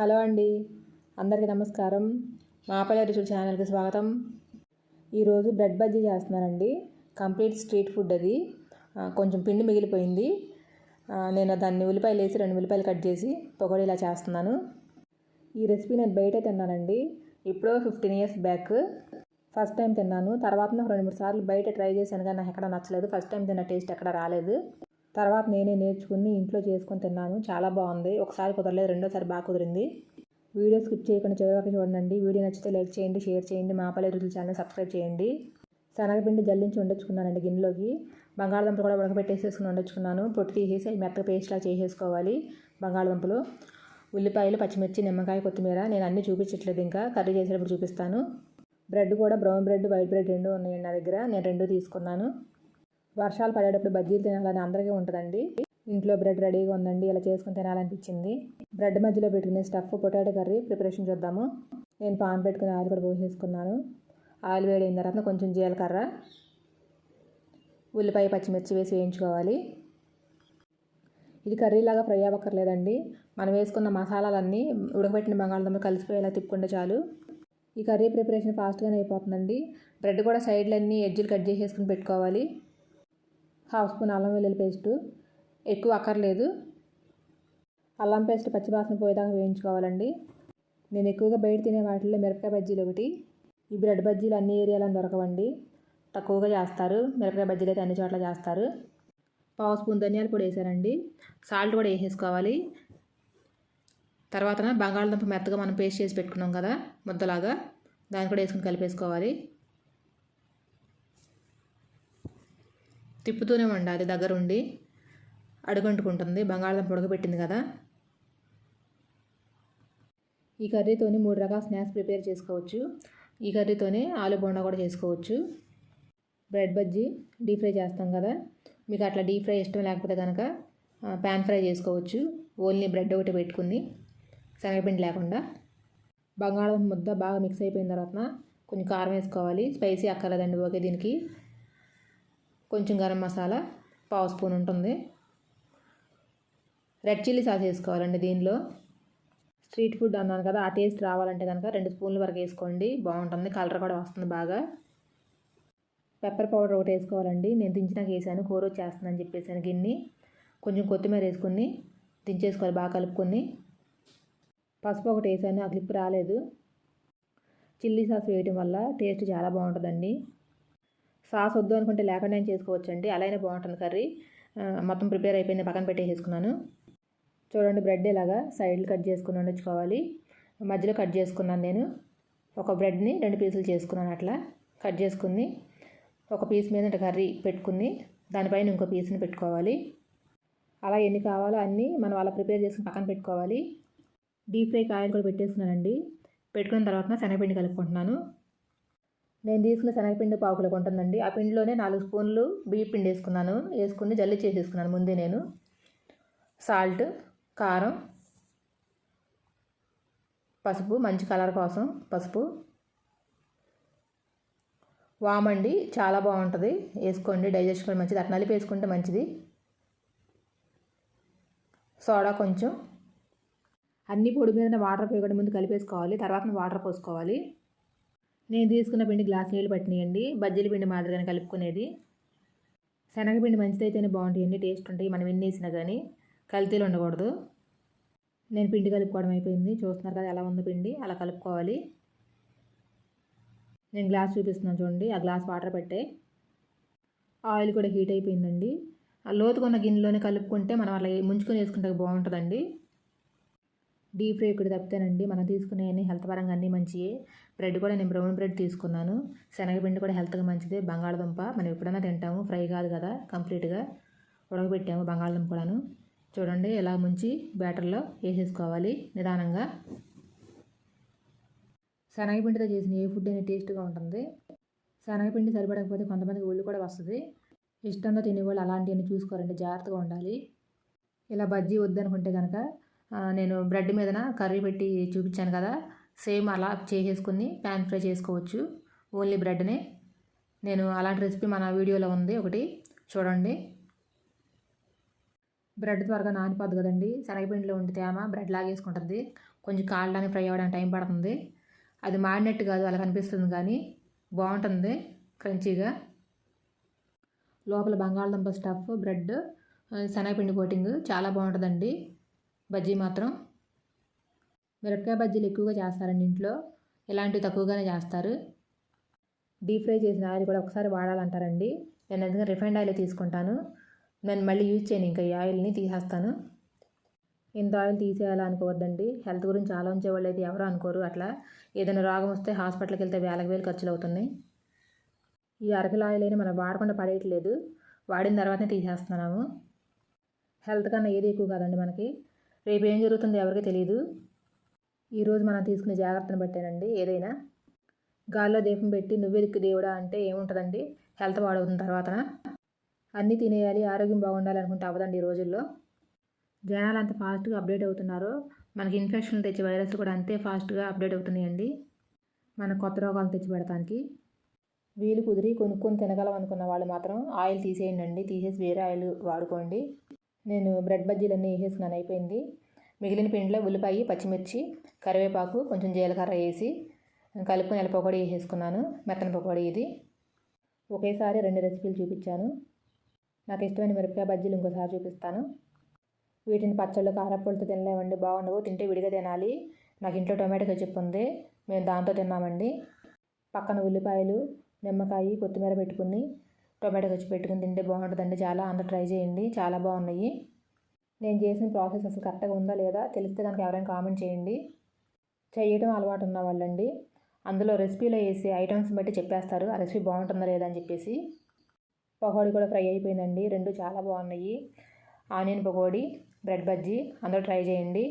Hello అండి. అందరికీ నమస్కారం. మాపల్లి రుచుల ఛానల్కి స్వాగతం. ఈరోజు బ్రెడ్ బజ్జీ చేస్తున్నానండి. కంప్లీట్ స్ట్రీట్ ఫుడ్ అది. కొంచెం పిండి మిగిలిపోయింది. నేను దాన్ని ఉల్లిపాయలు వేసి రెండు ఉల్లిపాయలు కట్ చేసి పొగడి ఇలా చేస్తున్నాను. ఈ రెసిపీ నేను బయట తిన్నానండి. ఇప్పుడు fifteen years back. First time తిన్నాను. తర్వాత నాకు రెండు మూడు సార్లు బయట ట్రై చేశాను కానీ నాకు ఎక్కడ నచ్చలేదు. ఫస్ట్ టైం తిన్న టేస్ట్ ఎక్కడ రాలేదు. తర్వాత నేనే నేర్చుకుని ఇంట్లో చేసుకొని తిన్నాను. చాలా బాగుంది. ఒకసారి కుదరలేదు రెండోసారి బాగా కుదిరింది. వీడియో స్కిప్ చేయకుండా చివరికి చూడండి. వీడియో నచ్చితే లైక్ చేయండి షేర్ చేయండి. మా పల్లె రుచుల ఛానల్ సబ్స్క్రైబ్ చేయండి. శనగపిండి జల్లించి వండించుకున్నానండి గిన్నెలోకి. బంగాళదుంపలు కూడా ఉడకబెట్టేసేసుకుని వండించుకున్నాను పొట్టు తీసేసి మెత్తగా పేస్ట్లా చేసేసుకోవాలి బంగాళదుంపలు. ఉల్లిపాయలు పచ్చిమిర్చి నిమ్మకాయ కొత్తిమీర. నేను అన్నీ చూపించట్లేదు ఇంకా. కర్రీ చేసేటప్పుడు చూపిస్తాను. బ్రెడ్ కూడా బ్రౌన్ బ్రెడ్ వైట్ బ్రెడ్ రెండు ఉన్నాయండి నా దగ్గర. నేను రెండు తీసుకున్నాను. వర్షాలు పడేటప్పుడు బజ్జీలు తినాలని అందరికీ ఉంటుందండి. ఇంట్లో బ్రెడ్ రెడీగా ఉందండి. ఇలా చేసుకుని తినాలనిపించింది. బ్రెడ్ మధ్యలో పెట్టుకునే స్టఫ్ పొటాటో కర్రీ ప్రిపరేషన్ చూద్దాము. నేను పాన్ పెట్టుకుని ఆయిల్ కూడా పోసేసుకున్నాను. ఆయిల్ వేడైన తర్వాత కొంచెం జీలకర్ర ఉల్లిపాయ పచ్చిమిర్చి వేసి వేయించుకోవాలి. ఇది కర్రీలాగా ఫ్రై అవ్వక్కర్లేదండి. మనం వేసుకున్న మసాలాలన్నీ ఉడకబెట్టిన బంగాళదుంప కలిసిపోయేలా తిప్పుకుంటే చాలు. ఈ కర్రీ ప్రిపరేషన్ ఫాస్ట్గానే అయిపోతుందండి. బ్రెడ్ కూడా సైడ్లన్నీ ఎడ్జులు కట్ చేసేసుకుని పెట్టుకోవాలి. హాఫ్ స్పూన్ అల్లం వెల్లుల్లి పేస్టు. ఎక్కువ అక్కర్లేదు. అల్లం పేస్ట్ పచ్చివాసన పోయేదాకా వేయించుకోవాలండి. నేను ఎక్కువగా బయట తినే వాటిల్లో మిరపకాయ బజ్జీలు ఒకటి. ఈ బ్రెడ్ బజ్జీలు అన్ని ఏరియాలో దొరకవండి. తక్కువగా చేస్తారు. మిరపకాయ బజ్జీలు అయితే అన్ని చోట్ల చేస్తారు. పావు స్పూన్ ధనియాల పొడి వేసానండి. సాల్ట్ కూడా వేసేసుకోవాలి. తర్వాత బంగాళదుంప మెత్తగా మనం పేస్ట్ చేసి పెట్టుకున్నాం కదా ముద్దలాగా. దాన్ని కూడా వేసుకుని కలిపేసుకోవాలి. తిప్పుతూనే ఉండాలి దగ్గరుండి అడుగంటుకుంటుంది. బంగాళాదుంప ఉడకబెట్టింది కదా. ఈ కర్రీతోని మూడు రకాల స్నాక్స్ ప్రిపేర్ చేసుకోవచ్చు. ఈ కర్రీతోనే ఆలు బోండా కూడా చేసుకోవచ్చు. బ్రెడ్ బజ్జీ డీప్ ఫ్రై చేస్తాం కదా. మీకు అట్లా డీప్ ఫ్రై ఇష్టం లేకపోతే కనుక ప్యాన్ ఫ్రై చేసుకోవచ్చు. ఓన్లీ బ్రెడ్ ఒకటి పెట్టుకుని శనగపిండి లేకుండా. బంగాళాదుంప ముద్ద బాగా మిక్స్ అయిపోయిన తర్వాత కొంచెం కారం వేసుకోవాలి. స్పైసీ అక్కర్లేదండి ఓకే దీనికి కొంచెం గరం మసాలా పావు స్పూన్ ఉంటుంది. రెడ్ చిల్లీ సాస్ వేసుకోవాలండి దీనిలో. స్ట్రీట్ ఫుడ్ అన్నాను కదా ఆ టేస్ట్ రావాలంటే కనుక రెండు స్పూన్ల వరకు వేసుకోండి. బాగుంటుంది కలర్ కూడా వస్తుంది బాగా. పెప్పర్ పౌడర్ ఒకటి వేసుకోవాలండి. నేను దించినాక వేసాను కూర వచ్చేస్తుందని చెప్పేసాను గిన్నె. కొంచెం కొత్తిమీర వేసుకొని దించేసుకోవాలి బాగా కలుపుకొని. పసుపు ఒకటి వేసాను ఆ క్లిప్ రాలేదు. చిల్లీ సాస్ వేయటం వల్ల టేస్ట్ చాలా బాగుంటుందండి. సాస్ వద్దు అనుకుంటే లేకుండా చేసుకోవచ్చండి. అలానే బాగుంటుంది కర్రీ. మొత్తం ప్రిపేర్ అయిపోయింది. పక్కన పెట్టేసేసుకున్నాను. చూడండి బ్రెడ్ ఇలాగా సైడ్లు కట్ చేసుకుని వండుకోవాలి. మధ్యలో కట్ చేసుకున్నాను నేను. ఒక బ్రెడ్ని రెండు పీసులు చేసుకున్నాను అట్లా. కట్ చేసుకుని ఒక పీస్ మీద కర్రీ పెట్టుకుని దానిపైన ఇంకో పీస్ని పెట్టుకోవాలి. అలా ఎన్ని కావాలో అన్నీ మనం అలా ప్రిపేర్ చేసుకుని పక్కన పెట్టుకోవాలి. డీప్ ఫ్రై కాయలు కూడా పెట్టేసుకున్నానండి. పెట్టుకున్న తర్వాత శనగపిండి కలుపుకుంటున్నాను. నేను తీసుకున్న శనగపిండి పావుకులు కొంటుందండి. ఉంటుందండి ఆ పిండిలోనే నాలుగు స్పూన్లు బియ్య పిండి వేసుకున్నాను. వేసుకుని జల్లి చేసేసుకున్నాను ముందే నేను. సాల్ట్ కారం పసుపు మంచి కలర్ కోసం పసుపు. వామండి చాలా బాగుంటుంది. వేసుకోండి డైజెషన్ కూడా మంచిది. అట్లా నలిపి వేసుకుంటే మంచిది. సోడా కొంచెం. అన్ని పొడి మీద వాటర్ పోయకుండా ముందు కలిపేసుకోవాలి. తర్వాత వాటర్ పోసుకోవాలి. నేను తీసుకున్న పిండి గ్లాస్ నీళ్ళు పట్టినాయండి. బజ్జీల పిండి మాదిరిగానే కలుపుకునేది. శనగపిండి మంచిదైతేనే బాగుంటాయండి టేస్ట్ ఉంటాయి. మనం ఎన్ని వేసినా కానీ కల్తీలు ఉండకూడదు. నేను పిండి కలుపుకోవడం అయిపోయింది. చూస్తున్నారు కదా ఎలా ఉందో పిండి అలా కలుపుకోవాలి. నేను గ్లాస్ చూపిస్తున్నాను చూడండి. ఆ గ్లాస్ వాటర్ పెట్టే. ఆయిల్ కూడా హీట్ అయిపోయిందండి. ఆ లోతుకున్న గిన్నెలోనే కలుపుకుంటే మనం అలా ముంచుకొని వేసుకుంటే బాగుంటుందండి. డీప్ ఫ్రై ఇక్కడ తప్పితేనండి మనం తీసుకునే అన్ని హెల్త్ పరంగా అన్నీ మంచియే. బ్రెడ్ కూడా నేను బ్రౌన్ బ్రెడ్ తీసుకున్నాను. శనగపిండి కూడా హెల్త్గా మంచిదే. బంగాళదుంప మనం ఎప్పుడైనా తింటాము. ఫ్రై కాదు కదా కంప్లీట్గా ఉడకబెట్టాము బంగాళదుంప కూడాను. చూడండి ఇలా ముంచి బ్యాటర్లో వేసేసుకోవాలి నిదానంగా. శనగపిండితో చేసిన ఏ ఫుడ్ అయినా టేస్ట్గా ఉంటుంది. శనగపిండి సరిపడకపోతే కొంతమందికి ఒళ్ళు కూడా వస్తుంది. ఇష్టంతో తినేవాళ్ళు అలాంటివన్నీ చూసుకోరండి జాగ్రత్తగా ఉండాలి. ఇలా బజ్జీ వద్దనుకుంటే కనుక నేను బ్రెడ్ మీదన కర్రీ పెట్టి చూపించాను కదా. సేమ్ అలా చేసేసుకుని ప్యాన్ ఫ్రై చేసుకోవచ్చు. ఓన్లీ బ్రెడ్నే. నేను అలాంటి రెసిపీ మన వీడియోలో ఉంది ఒకటి. చూడండి. బ్రెడ్ త్వరగా నానిపోద్ది కదండి. శనగపిండిలో ఉండి తేమ బ్రెడ్ లాగేసుకుంటుంది కొంచెం కాలడానికి ఫ్రై అవ్వడానికి టైం పడుతుంది. అది మాడినట్టు కాదు అలా కనిపిస్తుంది కానీ బాగుంటుంది. క్రంచీగా. లోపల బంగాళదుంప స్టఫ్ బ్రెడ్ శనగపిండి కోటింగ్ చాలా బాగుంటుందండి. బజ్జీ మాత్రం మిరపకాయ బజ్జీలు ఎక్కువగా చేస్తారండి ఇంట్లో. ఇలాంటివి తక్కువగానే చేస్తారు. డీప్ ఫ్రై చేసిన ఆయిల్ కూడా ఒకసారి వాడాలంటారండి. నేను ఎందుకంటే రిఫైండ్ ఆయిల్ తీసుకుంటాను. నేను మళ్ళీ యూజ్ చేయను ఇంకా ఈ ఆయిల్ని తీసేస్తాను. ఇంత ఆయిల్ తీసేయాలా అనుకోవద్దండి. హెల్త్ గురించి ఆలోచించే వాళ్ళు అయితే ఎవరు అనుకోరు అట్లా. ఏదైనా రోగం వస్తే హాస్పిటల్కి వెళ్తే వేలకు వేలు ఖర్చులు అవుతున్నాయి. ఈ అరకిల ఆయిల్ అయినా మనం వాడకుండా పడేయట్లేదు. వాడిన తర్వాతనే తీసేస్తున్నాము. హెల్త్ కన్నా ఏది ఎక్కువ కాదండి మనకి. రేపు ఏం జరుగుతుందో ఎవరికి తెలియదు ఈరోజు మనం తీసుకునే జాగ్రత్తను బట్టేనండి. ఏదైనా గాల్లో దీపం పెట్టి నువ్వెదిక్కు దేవుడా అంటే ఏముంటుందండి? హెల్త్ పాడవుతున్న తర్వాతన? అన్నీ తినేయాలి ఆరోగ్యం బాగుండాలి అనుకుంటే అవ్వదండి ఈ రోజుల్లో. జనాలు అంత ఫాస్ట్గా అప్డేట్ అవుతున్నారు మనకి ఇన్ఫెక్షన్లు తెచ్చే వైరస్లు కూడా అంతే ఫాస్ట్గా అప్డేట్ అవుతున్నాయండి. మన కొత్త రోగాలు తెచ్చి పెడతానికి. వీలు కుదిరి కొనుక్కొని తినగలం అనుకున్న వాళ్ళు మాత్రం ఆయిల్ తీసేయండి అండి తీసేసి వేరే ఆయిల్ వాడుకోండి. నేను బ్రెడ్ బజ్జీలన్నీ వేసేసుకున్నాను అయిపోయింది. మిగిలిన పిండిలో ఉల్లిపాయ పచ్చిమిర్చి కరివేపాకు కొంచెం జీలకర్ర వేసి కలుపుకొని నెల పకోడీ వేసేసుకున్నాను. మెత్తన పకోడీ ఇది. ఒకేసారి రెండు రెసిపీలు చూపించాను. నాకు ఇష్టమైన మిరపకాయ బజ్జీలు ఇంకోసారి చూపిస్తాను. వీటిని పచ్చళ్ళు కారపొడితో తినలేమండి. బాగుండవు. తింటే విడిగా తినాలి. నాకు ఇంట్లో టొమాటో కెచప్ ఉంది. మేము దాంతో తిన్నామండి. పక్కన ఉల్లిపాయలు నిమ్మకాయ కొత్తిమీర పెట్టుకుని టొమాటో వచ్చి పెట్టుకుని తింటే బాగుంటుందండి. చాలా అందరూ ట్రై చేయండి. చాలా బాగున్నాయి. నేను చేసిన ప్రాసెస్ అసలు కరెక్ట్గా ఉందా లేదా తెలిస్తే కనుక ఎవరైనా కామెంట్ చేయండి. చేయటం అలవాటు ఉన్న వాళ్ళండి. అందులో రెసిపీలో వేసే ఐటమ్స్ బట్టి చెప్పేస్తారు. ఆ రెసిపీ బాగుంటుందా లేదా అని చెప్పేసి. పకోడీ కూడా ఫ్రై అయిపోయిందండి. రెండు చాలా బాగున్నాయి. ఆనియన్ పకోడీ బ్రెడ్ బజ్జీ అందరూ ట్రై చేయండి.